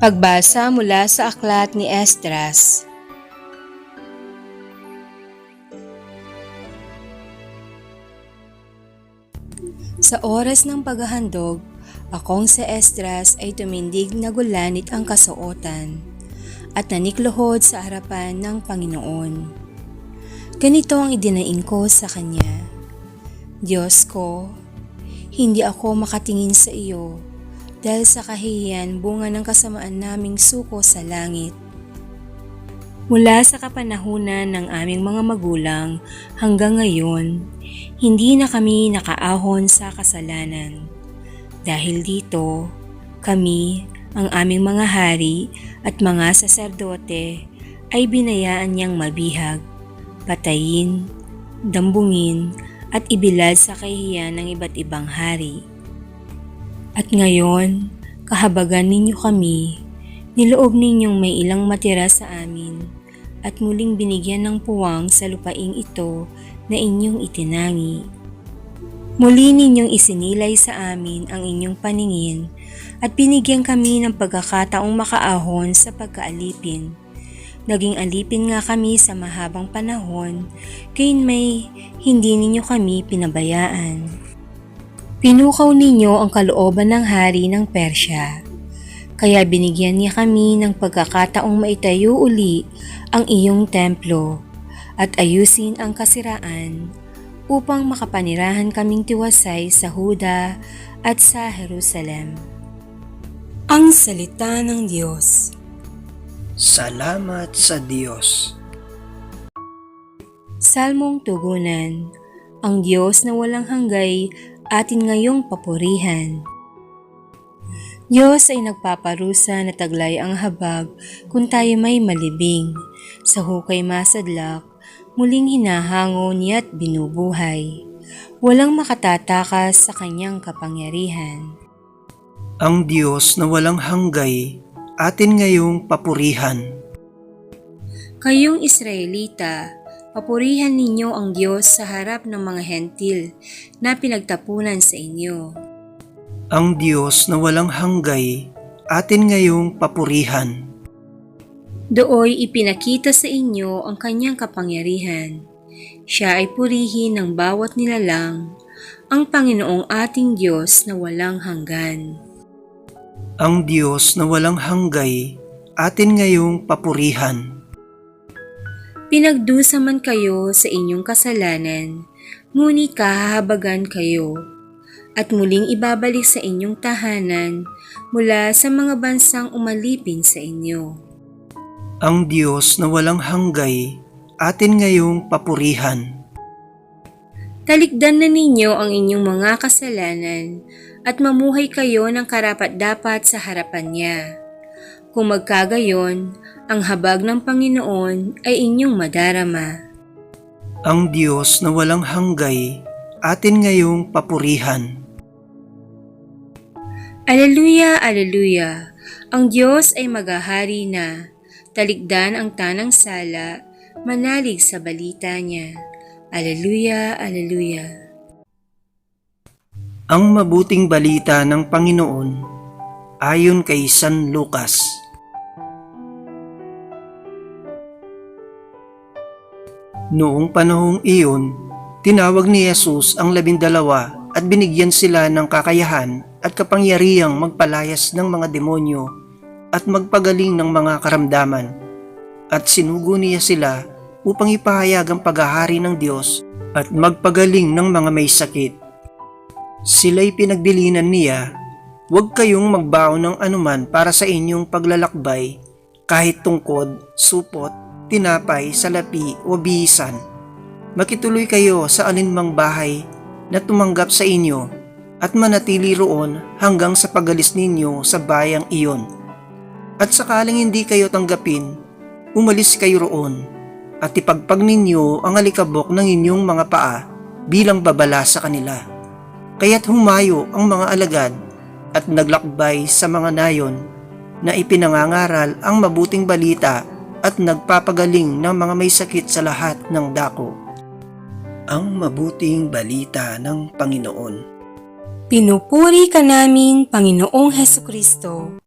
Pagbasa mula sa aklat ni Esdras. Sa oras ng paghahandog, akong sa Esdras ay tumindig na gulanit ang kasuotan at nanikluhod sa harapan ng Panginoon. Ganito ang idinaing ko sa Kanya. Diyos ko, hindi ako makatingin sa iyo dahil sa kahihiyan bunga ng kasamaan naming suko sa langit. Mula sa kapanahunan ng aming mga magulang hanggang ngayon, hindi na kami nakaahon sa kasalanan. Dahil dito, kami, ang aming mga hari at mga saserdote ay binayaan niyang mabihag, patayin, dambungin at ibilad sa kahihiyan ng iba't ibang hari. At ngayon, kahabagan ninyo kami, niloob ninyong may ilang matira sa amin at muling binigyan ng puwang sa lupaing ito na inyong itinangi. Muli ninyong isinilay sa amin ang inyong paningin at binigyan kami ng pagkakataong makaahon sa pagkaalipin. Naging alipin nga kami sa mahabang panahon, kayin may hindi ninyo kami pinabayaan. Pinukaw ninyo ang kalooban ng hari ng Persya. Kaya binigyan niya kami ng pagkakataong maitayo uli ang iyong templo at ayusin ang kasiraan upang makapanirahan kaming tiwasay sa Huda at sa Jerusalem. Ang Salita ng Diyos Salamat sa Diyos. Salmong Tugunan Ang Diyos na walang hanggay atin ngayong papurihan. Diyos ay nagpaparusa na taglay ang habag kung tayo may malibing. Sa hukay masadlak, muling hinahango niya't binubuhay. Walang makatatakas sa kanyang kapangyarihan. Ang Diyos na walang hanggay, atin ngayong papurihan. Kayong Israelita, papurihan ninyo ang Diyos sa harap ng mga hentil na pinagtapunan sa inyo. Ang Diyos na walang hanggay, atin ngayong papurihan. Dooy ipinakita sa inyo ang kanyang kapangyarihan. Siya ay purihin ng bawat nilalang, ang Panginoong ating Diyos na walang hanggan. Ang Diyos na walang hanggay, atin ngayong papurihan. Pinagdusa man kayo sa inyong kasalanan, ngunit kahahabagan kayo, at muling ibabalik sa inyong tahanan mula sa mga bansang umalipin sa inyo. Ang Diyos na walang hanggay, atin ngayong papurihan. Talikdan na ninyo ang inyong mga kasalanan at mamuhay kayo ng karapat-dapat sa harapan niya. Kung magkagayon, ang habag ng Panginoon ay inyong madarama. Ang Diyos na walang hanggay, atin ngayong papurihan. Aleluya, aleluya! Ang Diyos ay maghahari na. Talikdan ang tanang sala, manalig sa balita niya. Aleluya, aleluya! Ang mabuting balita ng Panginoon ayon kay San Lucas. Noong panahong iyon, tinawag ni Jesus ang labindalawa at binigyan sila ng kakayahan at kapangyarihang magpalayas ng mga demonyo at magpagaling ng mga karamdaman. At sinugo niya sila upang ipahayag ang paghahari ng Diyos at magpagaling ng mga may sakit. Sila'y pinagbilinan niya, huwag kayong magbaon ng anuman para sa inyong paglalakbay, kahit tungkod, supot, tinapay, salapi o bihisan. Makituloy kayo sa alinmang bahay na tumanggap sa inyo at manatili roon hanggang sa pagalis ninyo sa bayang iyon. At sakaling hindi kayo tanggapin, umalis kayo roon at ipagpag ninyo ang alikabok ng inyong mga paa bilang babala sa kanila. Kaya't humayo ang mga alagad at naglakbay sa mga nayon na ipinangangaral ang mabuting balita at nagpapagaling ng mga may sakit sa lahat ng dako. Ang mabuting balita ng Panginoon. Pinupuri ka namin, Panginoong Heso Kristo.